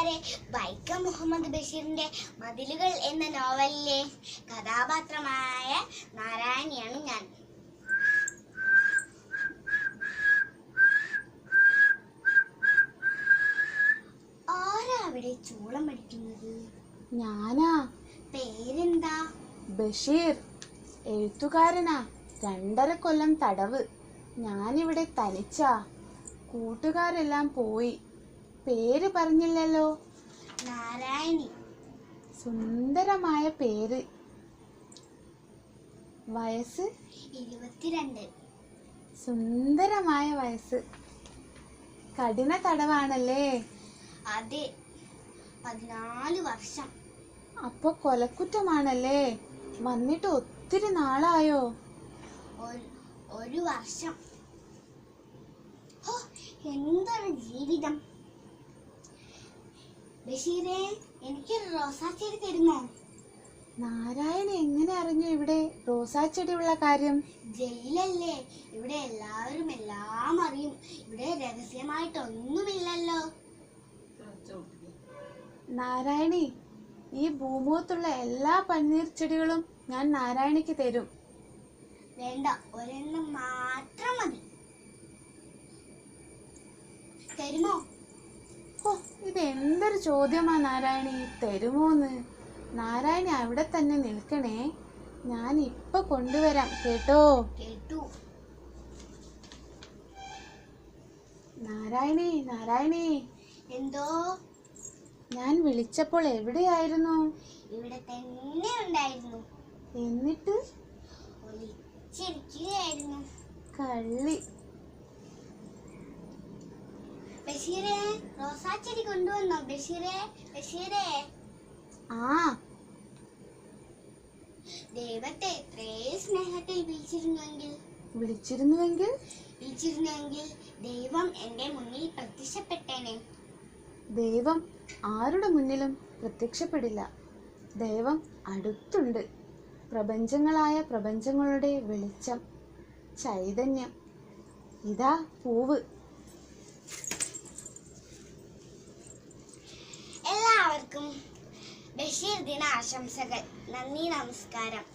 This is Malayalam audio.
കൂട്ടുകാരെ വൈക്കം മുഹമ്മദ് ബഷീറിന്റെ മതിലുകൾ എന്ന നോവലിലെ കഥാപാത്രമായ നാരായണിയാണ് ഞാൻ. ആരാ അവിടെ ചൂളം പഠിക്കുന്നത്? ഞാനാ. പേരെന്താ? ബഷീർ. എഴുത്തുകാരനാ. രണ്ടര കൊല്ലം തടവ്. ഞാനിവിടെ തനിച്ചാ. കൂട്ടുകാരെല്ലാം പോയി. പേര് പറഞ്ഞില്ലല്ലോ. നാരായണി. സുന്ദരമായ പേര്. വയസ്സ്? ഇരുപത്തിരണ്ട്. സുന്ദരമായ വയസ്സ്. കഠിന തടവാണല്ലേ? അതെ. പതിനാല് വർഷം. അപ്പൊ കൊലക്കുറ്റമാണല്ലേ? വന്നിട്ട് ഒത്തിരി നാളായോ? ഒരു വർഷം. എന്താണ് ജീവിതം ബഷീറെ എനിക്കൊരു റോസാച്ചെടി തരുമോ? നാരായണ എങ്ങനെ അറിഞ്ഞു ഇവിടെ റോസാച്ചെടിയുള്ള കാര്യം? ജയിലല്ലേ. ഇവിടെ എല്ലാവരും എല്ലാം അറിയും. ഇവിടെ രഹസ്യമായിട്ടൊന്നുമില്ലല്ലോ. നാരായണി ഈ ഭൂമുഖത്തുള്ള എല്ലാ പന്നീർ ചെടികളും ഞാൻ നാരായണിക്ക് തരും. വേണ്ട ഒരെണ്ണം മാത്രം മതി. തരുമോ? എന്തൊരു ചോദ്യമാ നാരായണി? തരുമോന്ന്. നാരായണി അവിടെ തന്നെ നിൽക്കണേ. ഞാൻ ഇപ്പൊ കൊണ്ടുവരാം. കേട്ടോ? കേട്ടു. നാരായണി നാരായണി. എന്തോ? ഞാൻ വിളിച്ചപ്പോൾ എവിടെയായിരുന്നു? ഇവിടെ തന്നെ ഉണ്ടായിരുന്നു. എന്നിട്ട്? കള്ളി. ബഷീറെ റോസാച്ചെടി കൊണ്ടുവന്നോ? ബഷീറേ ബഷീറേ. ആ. ദൈവത്തെ എത്രേ സ്നേഹത്തിൽ വിളിച്ചിരുന്നുവെങ്കിൽ. വിളിച്ചിരുന്നുവെങ്കിൽ? വിളിച്ചിരുന്നുവെങ്കിൽ ദൈവം എന്റെ മുന്നിൽ പ്രത്യക്ഷപ്പെട്ടേനെ. ദൈവം ആരുടെ മുന്നിലും പ്രത്യക്ഷപ്പെടില്ല. ദൈവം അടുത്തുണ്ട്. പ്രപഞ്ചങ്ങളായ പ്രപഞ്ചങ്ങളുടെ വെളിച്ചം ചൈതന്യം. ഇതാ പൂവ്. ബഷീർ ദിന ആശംസകൾ നന്ദി നമസ്കാരം